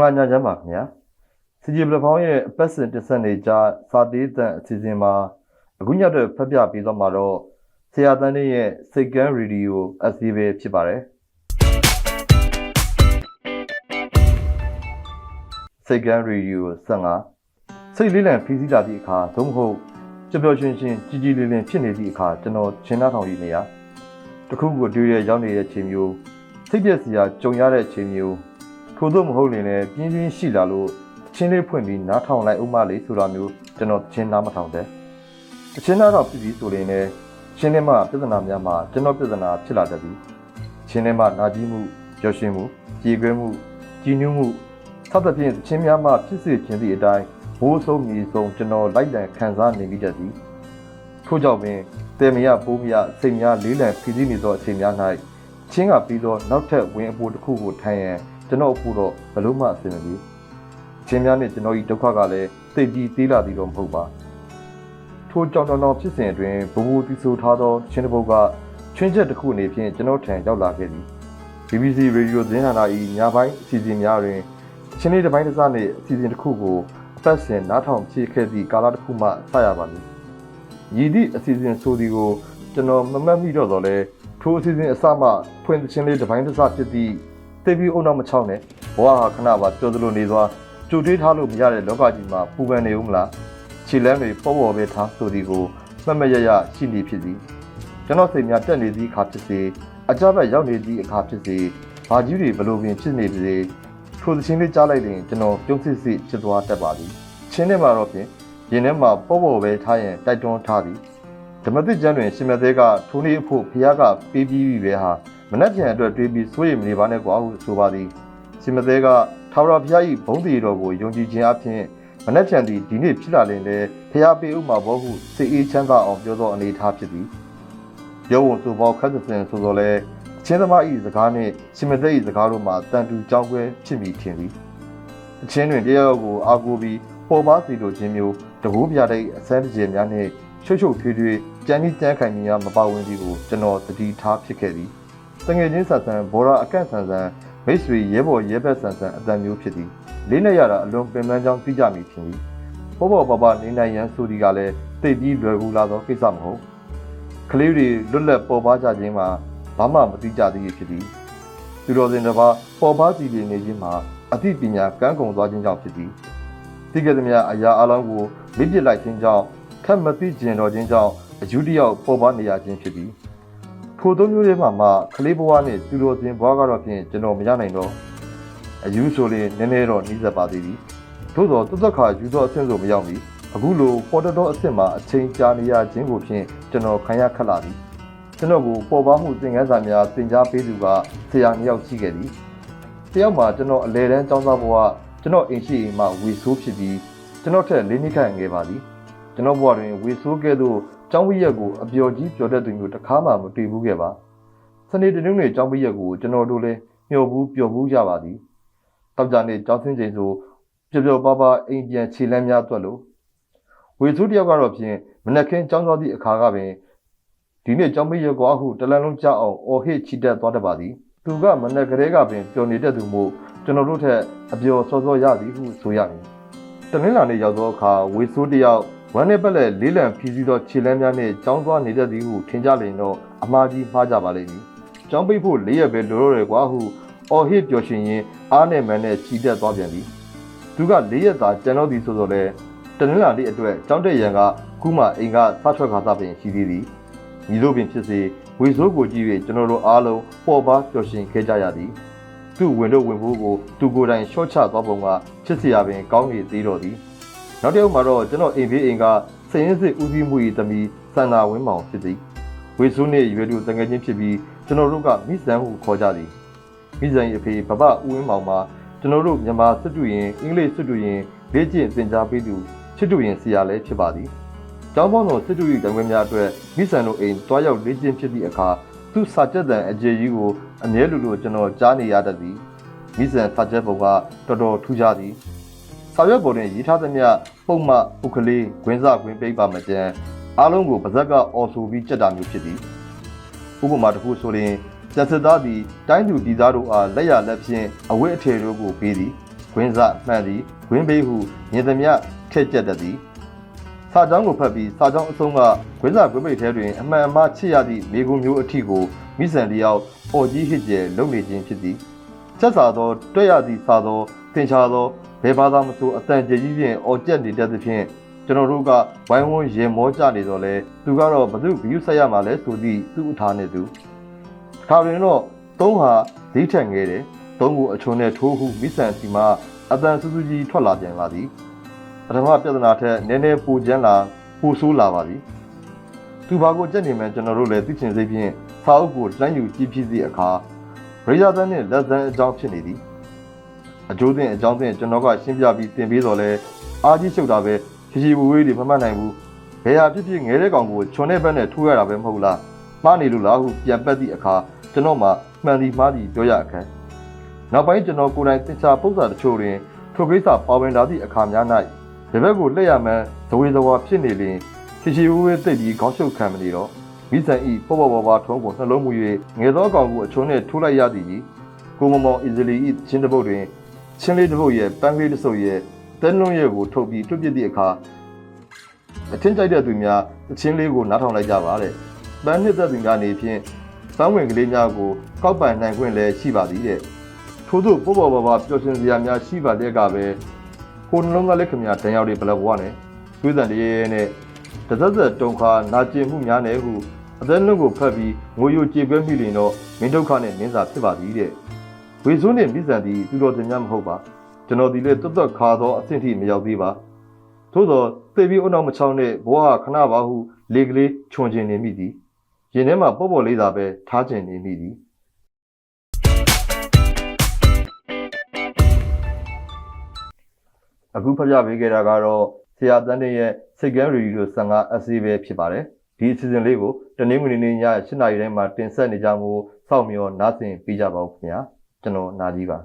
္ဂလာညချမ်းပါခင်ဗျာစီဂျီပလက်ဖောင်းရဲ့အပတ်စဉ်တစ်ဆက်နေကြစာတေးတန်အစီအစဉ်မှာအခုညတော့ဖတ်ပြပေးသွားမှာတော့ဆရာတန်းတဲ့ရဲ့စိတ်ကန်းရေဒီယိုအစီပဲဖြစ်ပါတယ်စိတ်ကန်းရေဒီယို15စိတ်လေးလံဖီးစီးလာသည့်အခါသို့မဟုတ်ပျော်ပျော်ရွှင်ရွှင်ကြည်ကြည်လင်လင်ဖြစ်နေသည့်အခါကျွန်တော်ချင်းသားထောင်ရည်နေရတခုခုတွေ့ရရောက်နေတဲ့ချိန်မျိုးစိတ်ပြက်စရာကြုံရတဲ့ချိန်မျိုး ထို့သောမဟုတ်ရင်လည်းပြင်းပြင်းရှိလာလို့ချင်းလေးဖွင့်ပြီးနားထောင်လိုက်ဥမလေးဆိုတာမျိုးကျွန်တော်ချင်းနားမထောင်တဲ့တချင်းနားတော့ပြည်ပြီးဆိုရင်လည်းချင်းထဲမှာပြဿနာများမှာကျွန်တော်ပြဿနာဖြစ်လာတတ်ပြီးချင်းထဲမှာနာကြီးမှုကြောရှင်မှုကြည်ခွဲမှုကြည်နူးမှုသတ်သဖြင့်ချင်းများမှာဖြစ်စေခြင်းသည့်အတိုင်းဘိုးဆုံးမြည်ဆုံးကျွန်တော်လိုက်တန်ခံစားနေမိတတ်သည်ထို့ကြောင့်ပင်တေမရပိုးမရစိတ်များလေးလံဖြည့်ဆည်းနေသောအချိန်များ၌ချင်းကပြီးသောနောက်ထပ်ဝင်အပိုးတစ်ခုကိုထိုင်ရန် ကျွန်တော်အခုတော့ဘလို့မှအဆင်မပြေချင်းများနဲ့ကျွန်တော်ဤဒုက္ခကလည်းသိပ်ပြီးသေးလာသည်တော့မဟုတ်ပါထိုကြောင်တောင်တောင်ဖြစ်စဉ်အတွင်းဘဘူတီဆိုထားသောချင်းတစ်ပုတ်ကချွင်းချက်တစ်ခုအနေဖြင့်ကျွန်တော်ထံရောက်လာခဲ့သည် BBC Radio သတင်းဌာန၏ညပိုင်းအစီအစဉ်များတွင်ချင်းလေးတစ်ပိုင်းတစ်စနှင့်အစီအစဉ်တစ်ခုကိုအသက်ရှင်နားထောင်ဖြစ်ခဲ့သည့်ကာလတစ်ခုမှစရပါမည်။ရည်သည့်အစီအစဉ်ဆိုသည်ကိုကျွန်တော်မမှတ်မိတော့တော့လဲထိုအစီအစဉ်အစမှဖွင့်ချင်းလေးတစ်ပိုင်းတစ်စဖြစ်သည့် သိပြီးအုံတော့မချောင်းနဲ့ဘဝဟာခဏပါပြောသလိုနေသွားကြိုတွေးထားလို့မရတဲ့လောကကြီးမှာပူပန်နေဦးမလားခြေလမ်းတွေပေါ့ပေါ့ပဲထားဆိုဒီကိုမှတ်မရရရှိနေဖြစ်စီကျွန်တော်စိတ်များတက်နေသည့်အခါဖြစ်စေအကြမ်းဖက်ရောက်နေသည့်အခါဖြစ်စေဘာကြီးတွေဘလို့ပင်ဖြစ်နေပါစေထိုသချင်းလေးကြားလိုက်ရင်ကျွန်တော်ပြုံးစစ်စစ်ဖြစ်သွားတတ်ပါသည်ချင်းထဲမှာတော့ဖြင့်ရင်ထဲမှာပေါ့ပေါ့ပဲထားရင်တိုက်တွန်းထားသည်ဓမ္မသစ်ကျမ်းတွင်ရှင်မသေးကထိုနေ့အဖို့ဖခင်ကပေးပြီးပြီပဲဟာ မနှက်ပြန်အတွက်တွေးပြီးစိုးရိမ်မနေပါနဲ့ကွာဟုဆိုပါသည်ရှင်မသေးကထာဝရဘုရား၏ဘုန်းတည်တော်ကိုယုံကြည်ခြင်းအပြင်မနှက်ပြန်သည်ဒီနေ့ဖြစ်လာရင်လည်းဖခင်ပေးဥမှာဘောဟုစိတ်အေးချမ်းသာအောင်ပြောသောအနေအထားဖြစ်သည်ယောဝန်ဆိုဘောခတ်စဉ်ဆိုသောလဲချင်းသမား၏စကားနှင့်ရှင်မသေး၏စကားတို့မှာတန်တူကြောင်းကွဲဖြစ်မိခြင်းသည်အချင်းတွင်တရားရောက်ကိုအာကိုပြီးပေါ်ပါစီလိုခြင်းမျိုးတကူပြတဲ့အစမ်းတကြများနှင့်ရှုပ်ရှုပ်ထွေးထွေးကြမ်းကြီးကြမ်းခိုင်ကြီးများမပါဝင်သည်ကိုကျွန်တော်သတိထားဖြစ်ခဲ့သည်တ ငယ်ချင်းဆန်ဆန်ဘောရာအကန့်ဆန်ဆန်မိတ်ဆွေရဲဘော်ရဲဘက်ဆန်ဆန်အတန်မျိုးဖြစ်သည်လေးနဲ့ရတာအလွန်ပင်ပန်းကြောင်းသိကြမိဖြစ်သည်ပေါ်ပေါ်ပပနေနိုင်ရန်ဆိုဒီကလည်းတိတ်ပြီးလွယ်ကူလာသောကိစ္စမဟုတ်ကလေးတွေလွတ်လပ်ပေါ်ပါကြခြင်းမှာဘာမှမသိကြသေးဖြစ်သည်သူတော်စင်တစ်ပါးပေါ်ပါစီနေခြင်းမှာအသိပညာကန်းကုန်သွားခြင်းကြောင့်ဖြစ်သည်သိကြသမျှအရာအလုံးကိုမိပစ်လိုက်ခြင်းကြောင့်ခက်မသိကျင်တော်ခြင်းကြောင့်အယူတယောက်ပေါ်ပါနေရခြင်းဖြစ်သည် ထိုသုံးမျိုးလေးမှာမှကလေးဘဝနဲ့သူတော်စင်ဘဝကတော့ဖြင့်ကျွန်တော်မရနိုင်တော့အယူဆိုရင်နည်းနည်းတော့နှီးစပ်ပါသေးသည်သို့တော့တသက်ခါယူသောအဆင့်ဆိုမရောက်မီအခုလိုပေါ်တော်အဆင့်မှာအချိန်ကြာနေရခြင်းကိုဖြင့်ကျွန်တော်ခံရခက်လာသည်ကျွန်တော်ကိုပေါ်ပါမှုသင်ခန်းစာများသင်ကြားပေးသူကဆရာနှစ်ယောက်ရှိခဲ့သည်တယောက်မှာကျွန်တော်အလဲတန်းចောင်းသားဘဝကျွန်တော်အိမ်ရှိအိမ်မှာဝေဆိုးဖြစ်ပြီးကျွန်တော်ထက်လေးနှစ်ခန့်ငယ်ပါသည်ကျွန်တော်ဘဝတွင်ဝေဆိုးကဲ့သို့ ကျောင်းဝိရက်ကိုအပျော်ကြီးပျော်တတ်သူမျိုးတစ်ခါမှမတွေ့ဘူးခဲ့ပါစနေတနင်္ဂနွေကျောင်းဝိရက်ကိုကျွန်တော်တို့လည်းမျှော်ဘူးပျော်ဘူးကြပါသည်တောက်ကြနေကျောင်းဆင်းချိန်ဆိုပျော်ပျော်ပါပါအိမ်ပြန်ခြေလမ်းများတွက်လို့ဝေဆိုးတယောက်ကတော့ဖြင့်မနက်ခင်းကျောင်းသွားသည့်အခါကပင်ဒီနေ့ကျောင်းဝိရက်ကွာဟုတလန်လုံးကြောက်အောင်အော်ဟစ်ချီတက်သွားတတ်ပါသည်သူကမနက်ကလေးကပင်ပျော်နေတတ်သူမို့ကျွန်တော်တို့ထက်အပျော်စောစောရသည်ဟုဆိုရမည်တနင်္လာနေ့ရောက်သောအခါဝေဆိုးတယောက် ဝမ်းနဲ့ပက်လက်လေးလံဖြီးစည်းသောခြေလမ်းများနှင့်ကြောင်းသွားနေတတ်သည်ဟုထင်ကြလျင်တော့အမှားကြီးမှားကြပါလိမ့်မည်။ကြောင်းပိတ်ဖို့လေးရက်ပဲလိုတော့တယ်ကွာဟုအော်ဟစ်ပျော်ရွှင်ရင်အားနဲ့မန်နဲ့ချီတက်သွားပြန်ပြီ။သူကလေးရက်သာကျန်တော့သည်ဆိုတော့လေတနင်္လာနေ့အတွက်ကြောင်းတက်ရန်ကခုမှအိမ်ကစထွက်ခါသာပင်ရှိသေးသည်။ညီတို့ပင်ဖြစ်စေဝေစိုးကိုကြည့်၍ကျွန်တော်တို့အားလုံးပေါ်ပါပျော်ရွှင်ခဲ့ကြရသည်။သူ့ဝင်တော့ဝင်ဖို့ကိုသူကိုယ်တိုင်ရှော့ချသွားပုံကချစ်စရာပင်ကောင်းနေသေးတော့သည်။ နောက်တစ်ယောက်မှာတော့ကျွန်တော်အိမ်ဘေးအိမ်ကစရင်စစ်ဦးစီးမှု၏တမီစန္နာဝင်းမောင်ဖြစ်သည်ဝေစုနှင့်ရွယ်သူတငယ်ချင်းဖြစ်ပြီးကျွန်တော်တို့ကမိစံဟုခေါ်ကြသည်မိစံ၏အဖေဘဘဦးဝင်းမောင်မှာကျွန်တော်တို့မြန်မာစစ်တူရင်အင်္ဂလိပ်စစ်တူရင်လေ့ကျင့်သင်ကြားပေးသူချစ်တူရင်ဆရာလည်းဖြစ်ပါသည်ကျောင်းပေါင်းတော်စစ်တူ၏တံခွေများအတွက်မိစံတို့အိမ်တွားရောက်လေ့ကျင့်ဖြစ်သည့်အခါသူစာချက်တန်အကျေကြီးကိုအမြဲလိုလိုကျွန်တော်ကြားနေရတတ်သည်မိစံစာချက်ပုံကတော်တော်ထူးခြားသည် စာရွက်ပေါ်တွင်ရေးထားသမျှပုံမှဥကလေးဂွင်းစဂွင်းပိတ်ပါမကြံအားလုံးကိုပါဇက်ကအော်ဆိုပြီးကြက်တာမျိုးဖြစ်သည်ဥပမာတစ်ခုဆိုရင်ကျက်စစ်သားသည်တိုင်းသူပြည်သားတို့အားလက်ရလက်ဖြင့်အဝတ်အထည်တို့ကိုပေးသည်ဂွင်းစမှန်သည်ဂွင်းဘေးဟုမြင်သမျှထက်ကျက်တတ်သည်စာကြောင်းကိုဖတ်ပြီးစာကြောင်းအဆုံးကဂွင်းစဂွင်းဘေးထဲတွင်အမှန်အမှားချစ်ရသည့်မိဂုံမျိုးအထီကိုမိဆန်လျောက်အော်ကြီးဟစ်ကျဲလုံနေခြင်းဖြစ်သည်ချက်စာသော တွေ့ရသည့်စာသောသင်္ချာသော ဘယ်ဘာသာမဆိုအတန်ကြည်ကြီးဖြင့်အော်ကျက်နေတတ်သဖြင့်ကျွန်တော်တို့ကဝိုင်းဝန်းရေမောကြနေတော့လဲသူကတော့ဘသူဂယုဆက်ရမှာလဲဆိုသည့်သူ့အထားနှင့်သူခါတွင်တော့သုံးဟာဈေးထက်ငဲတယ်သုံးကိုအချုံနဲ့ထိုးဟုမိဆန်စီမှအတန်စူးစူးကြီးထွက်လာပြန်ပါသည်ပထမပြဿနာထက်နည်းနည်းပူကျန်းလာပူဆိုးလာပါပြီသူဘာကိုကြက်နေမှန်းကျွန်တော်တို့လည်းသိချင်စိတ်ဖြင့်စာအုပ်ကိုလှမ်းယူကြည့်ဖြစ်သည့်အခါရိယာသန်းနှင့်လက်သန်းအကြောင်းဖြစ်နေသည် အကျိုးသင်အကြောင်းသင်ကျွန်တော်ကရှင်းပြပြီးသင်ပေးတော့လဲအာကြီးရှုပ်တာပဲချီချီဝေးဝေးတွေမမှတ်နိုင်ဘူးဘယ်ဟာဖြစ်ဖြစ်ငဲတဲ့ကောင်ကိုချွန်တဲ့ဘက်နဲ့ထိုးရတာပဲမဟုတ်လားမှားနေလို့လားဟုပြန်ပက်သည့်အခါကျွန်တော်မှမှန်သည်မှားသည်ပြောရအခန်းနောက်ပိုင်းကျွန်တော်ကိုယ်တိုင်သင်္ချာပု္ပ္ပာတချို့တွင်ထိုကိစ္စပါဝင်လာသည့်အခါများ၌ဒီဘက်ကိုလက်ရမှန်းဇဝေဇဝါဖြစ်နေလျင်ချီချီဝေးဝေးသိပ်ပြီးခေါင်းရှုပ်ခံမနေတော့မိဆန်ဤပေါ်ပေါ်ပေါ်ပေါ်ထုံးကိုနှလုံးမူ၍ငယ်သောကောင်ကိုအချုံနှင့်ထိုးလိုက်ရသည်ကြီးကိုမမောင်အီဇလီဤချင်းတစ်ပုတ်တွင် ချင်းလေးတစ်ပုတ်ရဲ့ပန်းကလေးတစ်စုပ်ရဲ့တဲလုံးရဲ့ကိုထုတ်ပြီးတွတ်ပစ်သည့်အခါအထင်းကြိုက်တဲ့သူများအချင်းလေးကိုနားထောင်လိုက်ကြပါတဲ့ပန်းနှစ်သက်သူများနေဖြင့်ပန်းဝင်ကလေးများကိုကောက်ပန်နိုင်ခွင့်လည်းရှိပါသည်တဲ့ထို့သို့ပေါ်ပေါ်ပေါ်ပေါ်ပျော်ရွှင်စရာများရှိပါတဲ့ကပဲကိုနှလုံးကလည်းခမရတန်ရောက်တွေဘလဘွားနဲ့တွေးစံတရေရဲနဲ့တသက်သက်တုံခါနာကျင်မှုများနဲ့ဟုအသက်လုံးကိုဖတ်ပြီးငိုယိုကြေကွဲမိလင်တော့မင်းဒုက္ခနဲ့မင်းစာဖြစ်ပါသည်တဲ့ ဝေစိုးနှင့်မိစံသည်သူတော်တင်များမဟုတ်ပါကျွန်တော်ဒီလေတွတ်တွတ်ခါသောအဆင့်ထိမရောက်သေးပါသို့သောသိပြီးအုံနောက်မချောင်းတဲ့ဘဝခဏပါဟုလေကလေးခြုံကျင်နေမိသည်ရင်ထဲမှာပေါ့ပေါ့လေးသာပဲထားကျင်နေမိသည်အခုဖတ်ပြပေးခဲ့တာကတော့ဆရာတန်းတဲ့ရဲ့စိတ်ကမ်းရီဒီယို15 essay ပဲဖြစ်ပါတယ်ဒီအစီအစဉ်လေးကိုတနင်္ဂနွေနေ့ည7:00နာရီတိုင်းမှာတင်ဆက်နေကြမှုစောင့်မျှော်နားဆင်ပေးကြပါဦးခင်ဗျာ ကျွန်တော်နာကြီးပါ